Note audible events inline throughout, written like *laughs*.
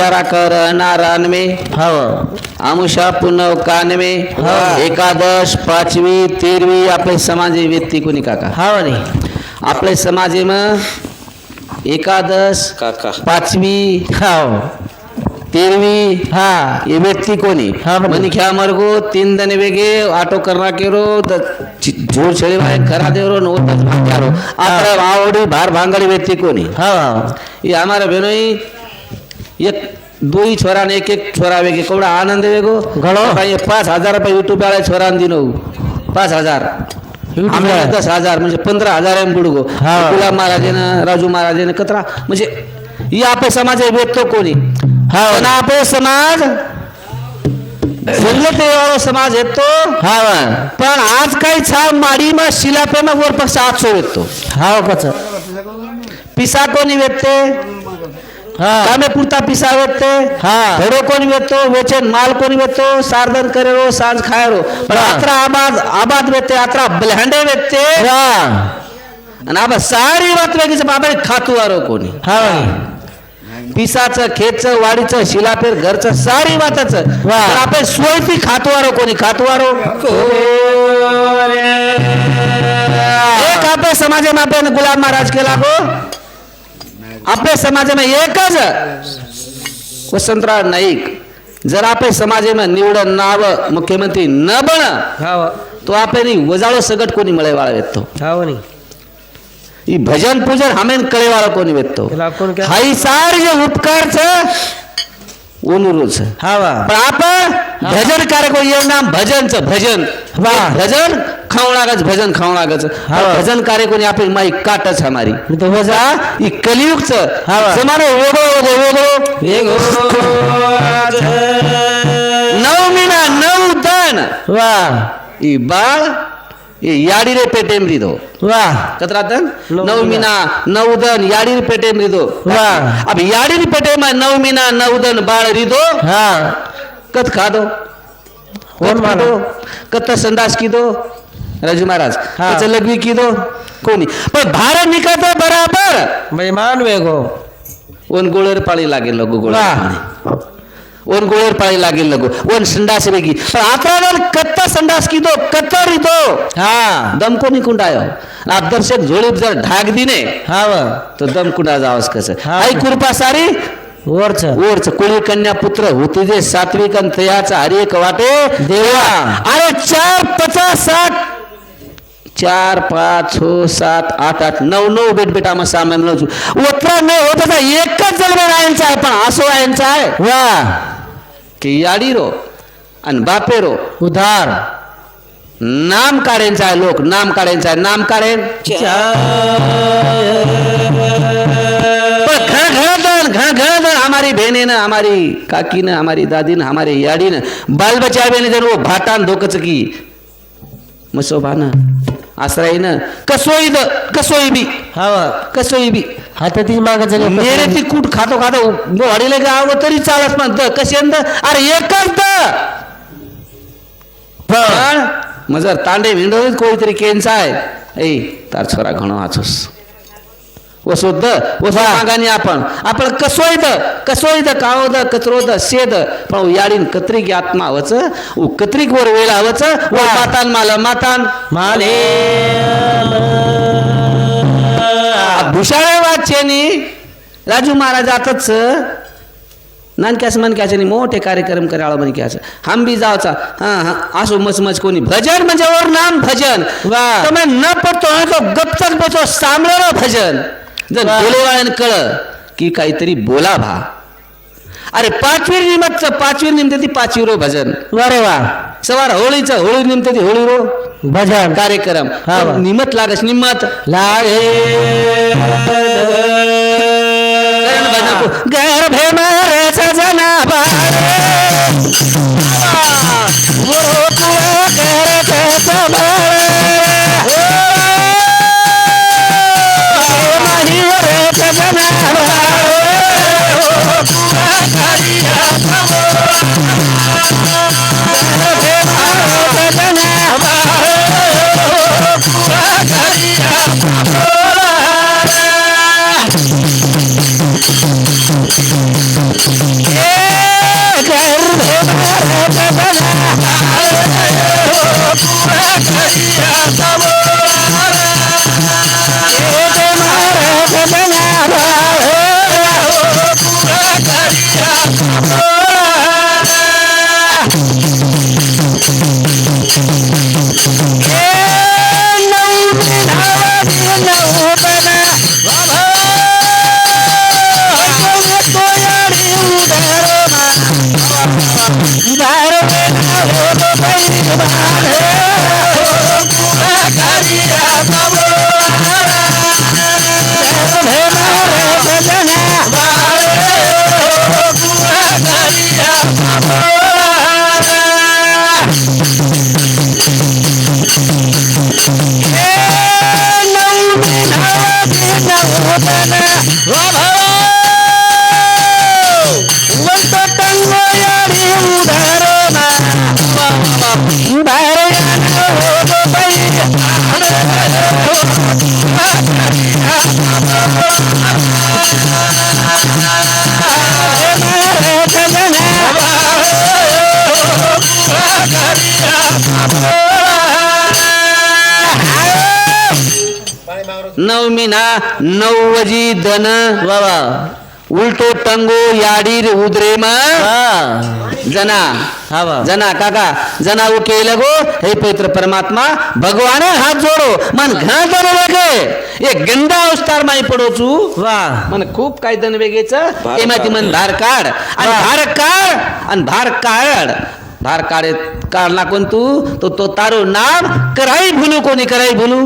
बंजारा कर नारानवे हो. आमुषा पुनव कानवे हा. एकादश पाचवी तेरवी आपले समाजे व्यक्ती कोणी काका? हो नी आपले समाजेમાં एकादश काका. पाचवी हो. तेरवी हा. ये व्यक्ती कोणी? हा. मनी ख्या मरगो तीन दने वेगे ऑटो करना केरो छेड़े वाले खरा देरो नो तज भाग्यारो आपले आवडी भार भांगडी व्यक्ती कोणी? हो. ये हमारा बहनोई एक ही छोरा एक एक छोरा वेगे केवढा आनंद वेगो घणो? आता हे पाच हजार रुपये युट्यूब वाले छोरा दिनो। पाच हजार? दस हजार म्हणजे पंधरा हजार एम बुडगो हा. गुलाब महाराजेनं राजू महाराजेनं कतरा म्हणजे ही आपले समाज वेचतो कोणी? हा. पण आपले समाज समाज येतो हा. पण आज काही छा माडी मा शिलापे मा वर पक्ष आज सो येतो हो कच पिसा कोणी वेचते हा। कामे पुरता पिसा वेचते हा। घडो कोणी वेचतो वेचेन माल कोणी वेचतो सारदन करेरो सांज खायरो पण हा. आत्रा आबाद आबाद वेचते आत्रा बलहांडे वेचते हा। आणि आबा सारी वात वेगळीच बाबा खातुवारो कोणी हो। पिसाचं खेतचं वाडीचं शिलापेर घरचं सारी वाताचं. पण आपण सोयती खातवारो कोणी खातवारो एक आपल्या समाजामध्ये आपण गुलाब महाराज केला गो। आपल्या समाजामध्ये एकच वसंतराव नाईक जर आपल्या समाजामध्ये निवडून नाव मुख्यमंत्री न बन हो तो आपल्यानी वजाळो सगट कोणी मळे वाळा येतो हो नी ही भजन पूजन हमेन कळेवाळा कोणी वेचतो त्याला कोण काय हाई सार जे उपकारच ओनुरूच हा वा पण आपण भजन कार्यक्रम नाम ना भजनचं भजन. भजन खाऊ लागाच भजन खाऊ लागाच भजन कार्यक्रम आपली माई काटच हमारी भजा ही? कलियुगच जमानो ओढो ओढो ओढो. नऊ मिना नऊ दण वा. ई बाळ याडी रे पेटे मृदो वा. कतरा तन नऊ मिना नऊ दन याडी रे पेटे मृदो वा. अब याडी रे पेटे मा नऊ मिना नऊ दन बाळ रिदो हाँ. कत खादो कोण कत मानो? खादो कत संडास की दो। राजू महाराज हा. लघवी की दो? कोणी पण भारत निघतो बराबर। म्हणजे मान वेगो ओन गोळेर पाळी लागेल लगो गोळ. ओन गोळेर पाळी लागेल लगो ओन संडास वेगी पण आता कत्ता संडास की दो कत्ता रिदो हा। दम कोणी कुंडायो। आप दर्शक झोळीप जर ढाक दिने। हा वा। तो दम कुंडा जावस कसं हा. आई कृपा सारी वरच. ओरच कुळी कन्या पुत्र होती जे सात्विक आणि तयाचा हरिक वाटे. देवा. अरे चार पचास साठ. चार पाच छो सात आठ आठ नऊ नऊ बेट बेटा मग सामान नऊ उतरा नाही होत आता एकच जन्म रायांचा आहे पण असो रायांचा आहे. वा. की याडी रो आणि बापे रो. उधार. नाम काढायचा आहे लोक नाम काढायचा आहे नाम काढेन हमारी बहनेनं हमारी काकीनं हमारी दादीनं हमारे याडीनं बाल बचा बेने जर वो भाटान धोकच की मसोबानं आसराईनं कसोई द कसोई बी हा वा। कसोई बी हातातील मागाचं मेरे ती कूट खातो खातो वाडीला गावं तरी चालत म्हणत कसे अरे एकच द. पण मग जर तांडे विंडोच कोणीतरी केंचा आहे. ऐ तार छोरा घणो वाचोस वसुद्ध वसुधांगाने आपण. आपण कसोयद कसोयद कावद कचरोद सेद. पण याडीन कत्रिक आत्मा आवच उ कत्रिक वर वेळ आवच वर मातान माल मातान. माले. भुषाळे वाचे राजू महाराजातच नानक्यास मनक्याच्यानी मोठे कार्यक्रम करावं मनक्याच. हम बी जावचा. हा हा असो मच मच कोणी. भजन म्हणजे ओर नाम भजन. वा. न पडतो गपचक बसो सांभळ भजन. जर बोलवायन कळ की काहीतरी बोला भा. अरे पाचवी निमत पाचवी निमते ती पाचवी रो भजन. अरे वा. सवार होळीचं होळी निमते ती होळी रो भजन. कार्यक्रम. निमत लागस निमत लागे. गर्भे बारे Come on. उलटो टंगो याडीर उदरेम हा जना हा जना काका जना वो के लगो हे पवित्र परमात्मा भगवान हात जोडो मन घणा दन वेगे ये गंदा अवतार माई पडो चू वा मन खूप काय दन वेगेच एमाती मन धार काढ आणि धार काढ आणि भार काढ भार काढे काढला कोण तू तो तो तारो नाम कराई भुलू कोणी कराई भुलू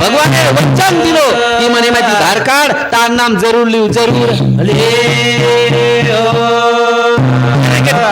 भगवान वचन दिलो की म्हणे माझी धार काढ तार नाम जरूर लिहू जरूर कर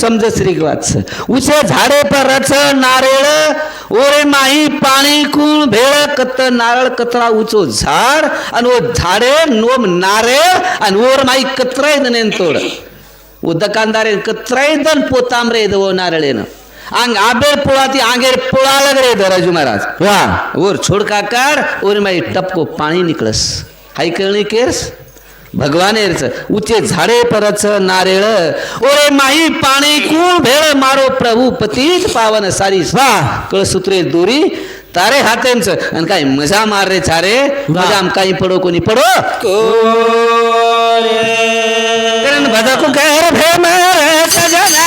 समज श्रीगवाच उचे झाडे परच नारेळ ओरे माई पाणी कुण भेळ कत नारळ कतरा उचो झाड आणि ओ झाडे नोम नारेळ आणि ओर माई कतराय दनेन तोड. ओ दकानदारे कतराय दन पोतांबरे दो नारळेनं आंग आबेर पोळाती आंगेर पोळा लगरे दराजू महाराज. वा. ओर छोडका काढ ओर माई टपको पाणी निकळस. हाय कळणी केरस? भगवानेरच उचे झाडे परच नारेळ. ओरे माई पाणी कुळ भेळ मारो प्रभू पतीत पावन सारी. वा कळसूत्रे दोरी तारे हातेंच आणि काय मजा मार रे चारे मजा काही पडो कोणी पडो? कारण भजको कर भे मार सजना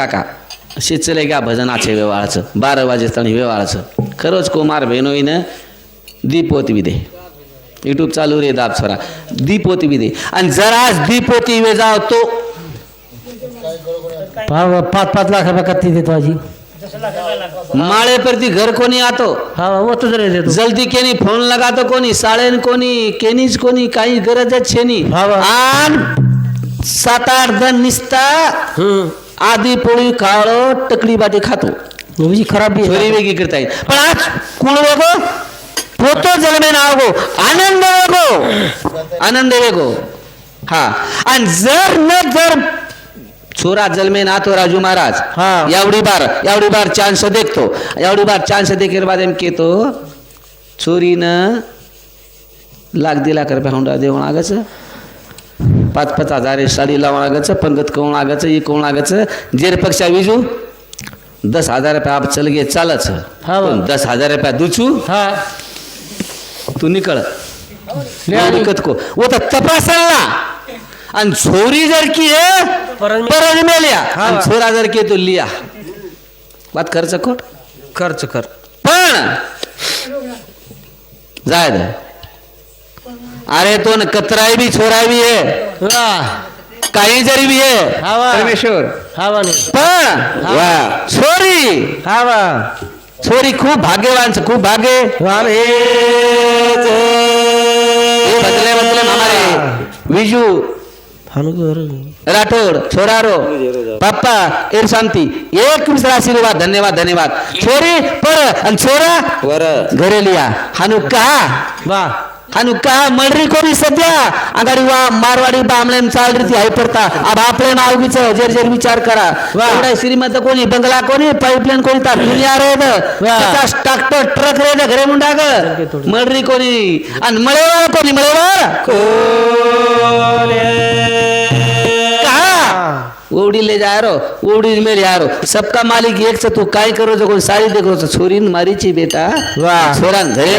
काका शिचले का भजनाचे व्यवहाराचं. बारा वाजेस्थानी व्यवहाराचं. खरंच कुमार बेनोईनं दीपोती विदे युट्यूब चालू रे दाब स्वरा दीपोती विदे आणि जराच दीपोती वे जाव तो. पाच पाच लाख रुपये कत्ती देतो आजी. माळे परती घर कोणी आतो? हा जल्दी केनी फोन लगातो कोणी? साळेन कोणी? केनीच कोणी? काही गरजच छेनी. आन सात आठ जण निसता. आधी पोळी काळो टकडी बाटी खातो. म्हणजे खराब वेगळी करता येईल. पण आज कुळ वेगो पोतो जलमे नाव गो आनंद वेगो. आनंद वेगो. हा. आणि जर न जर छोरा जलमे ना तो राजू महाराज. हा. एवढी बार एवढी बार चान्स देखतो. एवढी बार चान्स देखे बाद एम केतो. चोरीनं लाख दि लाख रुपये हुंडा देऊन आगच. पाच पाच हजार साडी लावून आगच पंगत कवून आगच ये कवून आगच जेर पक्षा विजू दस हजार रुपये आप चल गे चालच. हा दस हजार रुपया दुचू. हा. तू निकळ. विकत को. वो तर तपासला आणि छोरी जर की परत मेल्या हा आणि. छोरा जर की तो लिया. बात खर्च खोट खर्च कर. पण जाय. अरे तो न कतराई भी छोरा भी है. काही जरी बी आहे हवा. परमेश्वर. वा छोरी. हवा. छोरी खूप भाग्यवान खूप भाग्य. विजू. राठोड छोरारो. पप्पा एर शांती. एक मिसर आशीर्वाद धन्यवाद धन्यवाद. छोरी पर छोरा वर. घरे लिया. हनुका. वा. हानू कहा मळरी कोणी सध्या आगाडी वा मारवाडी बामलेम चाल रीती हाय पडता. अब आपले नाव बीच जर जर विचार करा. वा. एवढा श्रीमंत कोणी बंगला कोणी पाईपलाईन कोणी ता दुनिया रे ट्रॅक्टर ट्रक रे घरे मुंडा ग. मळरी कोणी. आणि मळेवार कोणी मळेवार कहा ओडी ले जा रो ओडी में ले रो सबका मालिक एक से तू काय करो जो कोण साडी देखो तो छोरीन मारीची बेटा. वाह. छोरान घरे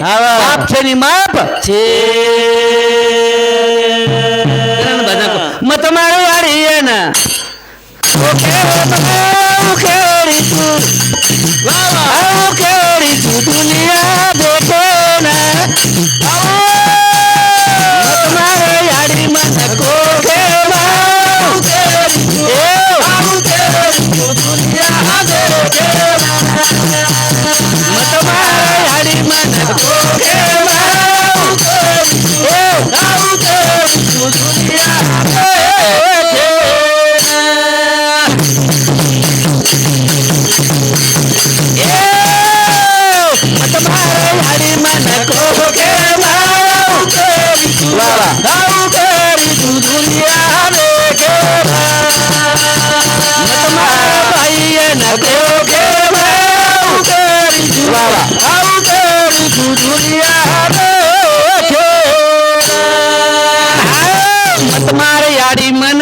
वा. बाप छेनी माप. छे. मत मारो वाडी ये ना ओके ओकेरी तू. ओकेरी तू. दुनिया देखे ना.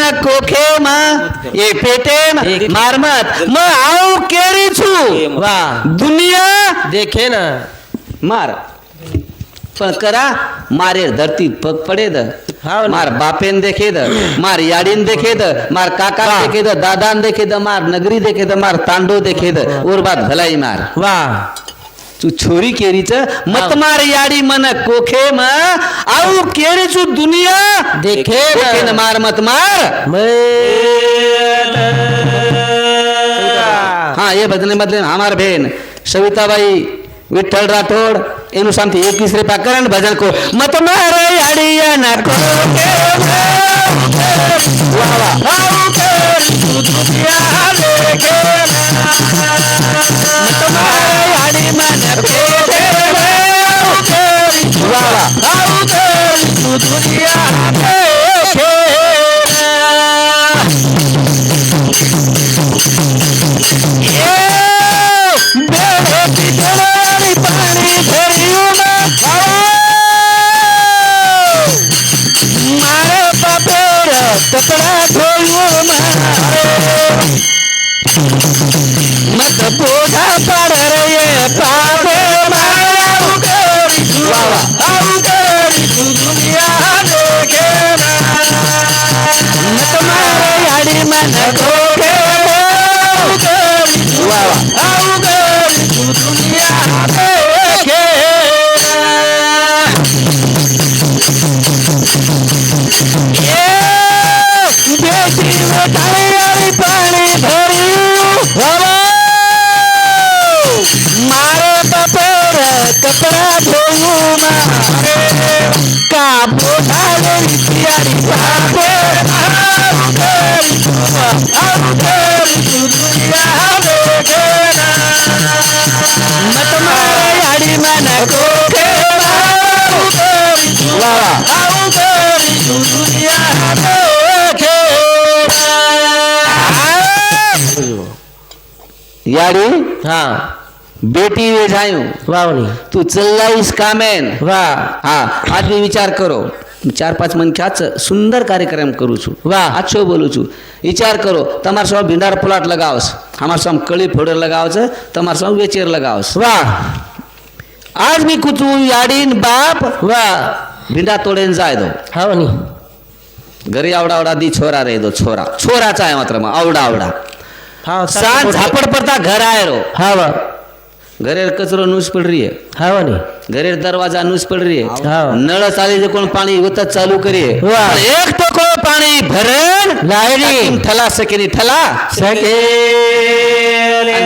માં કોખે એ પેટે મારમત. મ આવ કેરી છું. વાહ. દુનિયા દેખે ના. માર. પણ કરા મારે ધરતી પગ પડે દ. માર બાપે ને દેખે દ. માર યાડી ને દેખે દ. માર કાકા દેખે દ. દાદા ને દેખે દ. માર નગરી દેખે દ. માર તાંડો દેખે દ. ઓર બાદ ભલાઈ માર. વાહ. तू छोरी केरीच मतमार याडी मन कोखे म आऊ केरीचू दुनिया देखे न. मार मतमार. हा ये बदले बदले हमार बहन सविताबाई विठ्ठल राठोड एनु सांगते एकवीस रे प्रकरण भजन को. मतमार याडी या ना कोखे Ana याडी हा बेटी वे जायूं वावणी तू चल्लाईस कामेन वा હા આજની વિચાર કરો ચાર પાંચ મન ખ્યાત છે સુંદર કાર્યક્રમ કરું છું વાહ. આછો બોલું છું વિચાર કરો તમારા સામે ભીંડાર પ્લાટ લગાવશે અમારા સામે કળી ફોડર લગાવશે તમારા સામે વેચેર લગાવશે वा આજ મી કૂતું યાડીન બાપ वा ભીંડા તોડીને જાય દો हावणी ઘરે આવડા આવડા દી છોરા રહી દો છોરા છોરા ચાય માત્રમાં આવડા આવડા हा સાંજ ઝાપડ પડતા ઘર આયરો હા ઘરે કચરો નુસ પડ રહી હા ને ઘરે દરવાજા નુસ પડ રહી હા નળ ચાલી જે કોણ પાણી હોતા ચાલુ કરીએ એક તો કોઈ પાણી ભરે લાયડી ઠલા સકે ની ઠલા સકે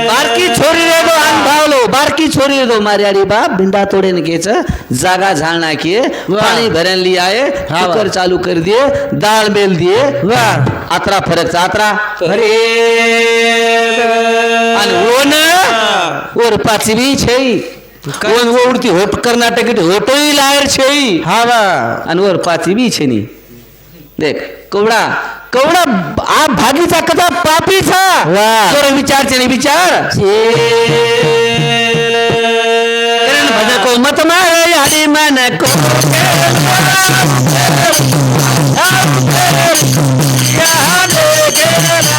બારકી છોરી રે તો આન ભાવલો બારકી છોરી રે તો મારી આડી બાપ ભીંડા તોડે ને કે છે જાગા ઝાળ નાખીએ વાહ. પાણી ભરે લઈ આયે હા, કુકર વાહ. ચાલુ કરી દે દાળ મેલ દે વાહ. આતરા ફરક છે આતરા अरे અને ઓન ઓર પાછી બી છે ઓન ઓડતી હોટ કર્ણાટક હોટોઈ લાયર છે हा वा અને ઓર પાછી બી છે ની દેખ કવડા कवडा आ भागीचा कदा पापीचा तर विचारचे नाही विचार. भज को मत मारे हरी मन को. *laughs* Yeah, I'm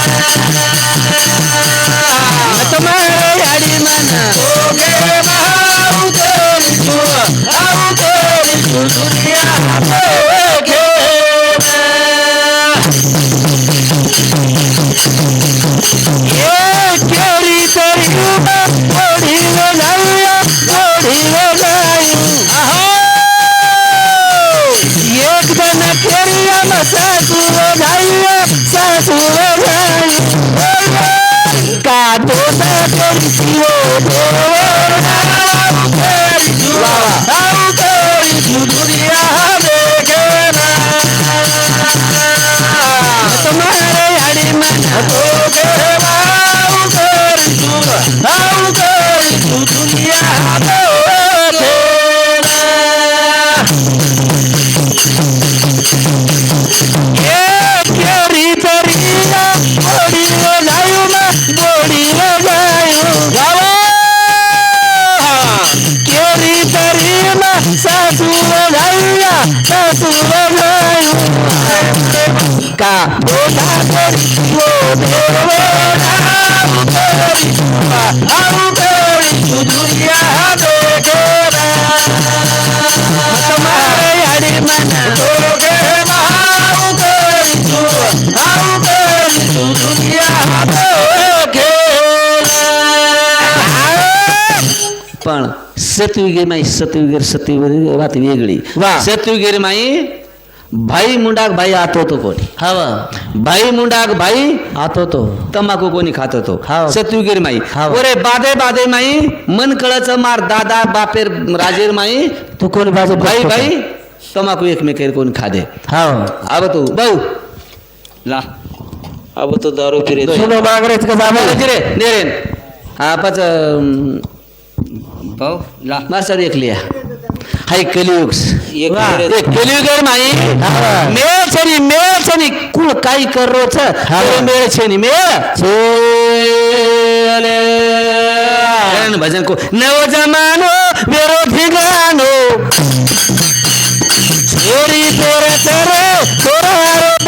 पण सतयुगीर माई सतयुगीर सतयुगीर राहते वेगळी. सतयुगीर माई भाई मुंडाक भाई आठवतो कोणी. हवा. भाई मुंडाक भाई आठवतो तंबाखू कोणी खात होतो सतयुगीर माई. अरे बाधे बाधे माई मन कळच मार दादा बापेर राजेर माई. तू कोणी बाजू भाई भाई तंबाखू एकमेकेर कोणी खादे. हा तू. भाऊ. ला. अब तो दारू पिरे सुनो मांग बागरेच का सामान रे नेरेन आपाच भाऊ ला एक लिया हाय कलयुग एक रे कलयुग आहे माई मेळ सनी मेळ सनी कुळ काही करोच मेळ सनी मेळ भजन को नव जमानो विरोधी गानो चोरी तेरे तेरे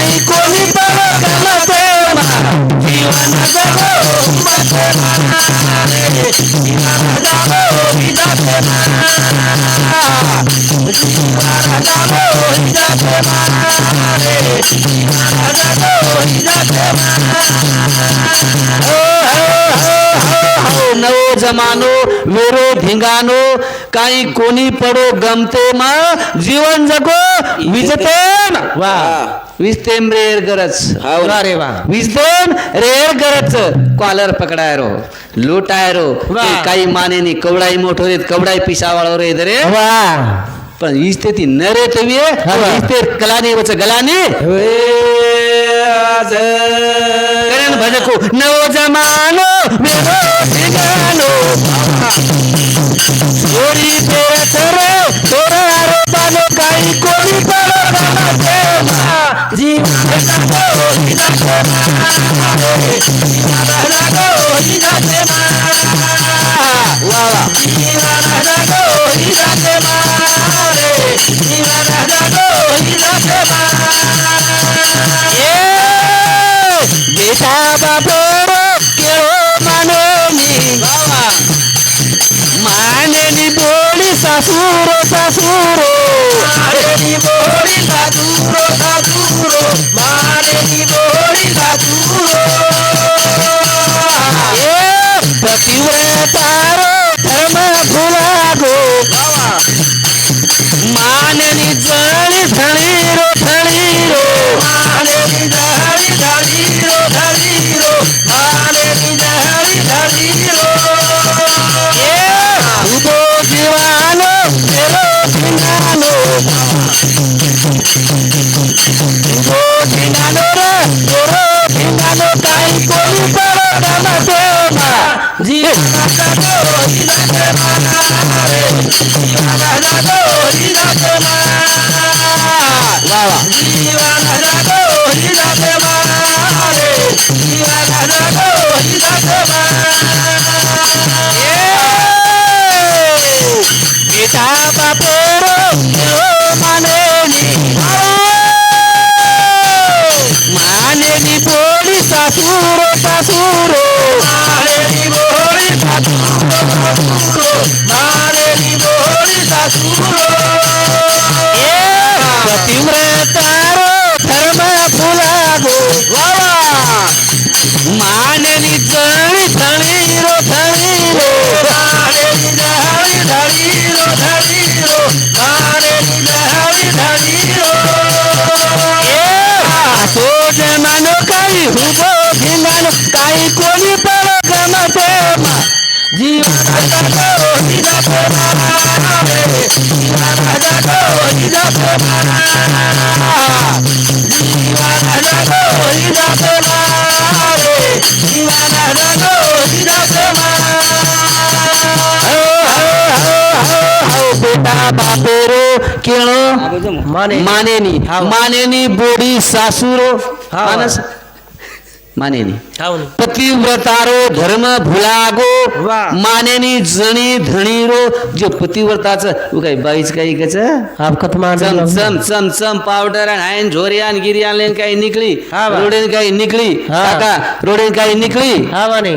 नाही कोणी बघ नवो जमानो मेरो धिंगानो काही कोणी पडो गमते म जीवन जगो विजते वा. विजते गरज. वा रे वा. विजते रेर गरज कॉलर पकडाय रो लुटाय रो काही मानेनी कवडाई मोठो देत कवडाई पिसावाळो रे रे. वा. पण इस्ते ती नरे तवी हा. इस्ते कलानी वच गलानी. करण भजको नवो जमानो मेरो बापोरो केळो मानेनी मानेनी सासूरो सासूरो. मानेनी बोली सासूरो सासूरो. मानेनी बोली सासूरो. ए पतिव्रतारो धर्म भुलागो. माननी जळी धळीरो धळीरो मानेनी जीवनाचा हिजाचे मा वा धर्म फुला गो मानेली चळी धळी रो धळी रो मानेली धळी तो जमानो काही हुबो भिमानो काही कोणी पण गमते जीवन माने मानेनी. मानेनी बोडी सासुरो. मानस? मानेनी. पतिव्रतारो धर्म भुलागो. मानेनी जणी धणीरो. जो पतिव्रताच काय बाईच काही कच चम चम चम चम पावडर हायन झोरियान गिरियान काही निकली रोडेन काही निकली रोडेन काही निकली हा माने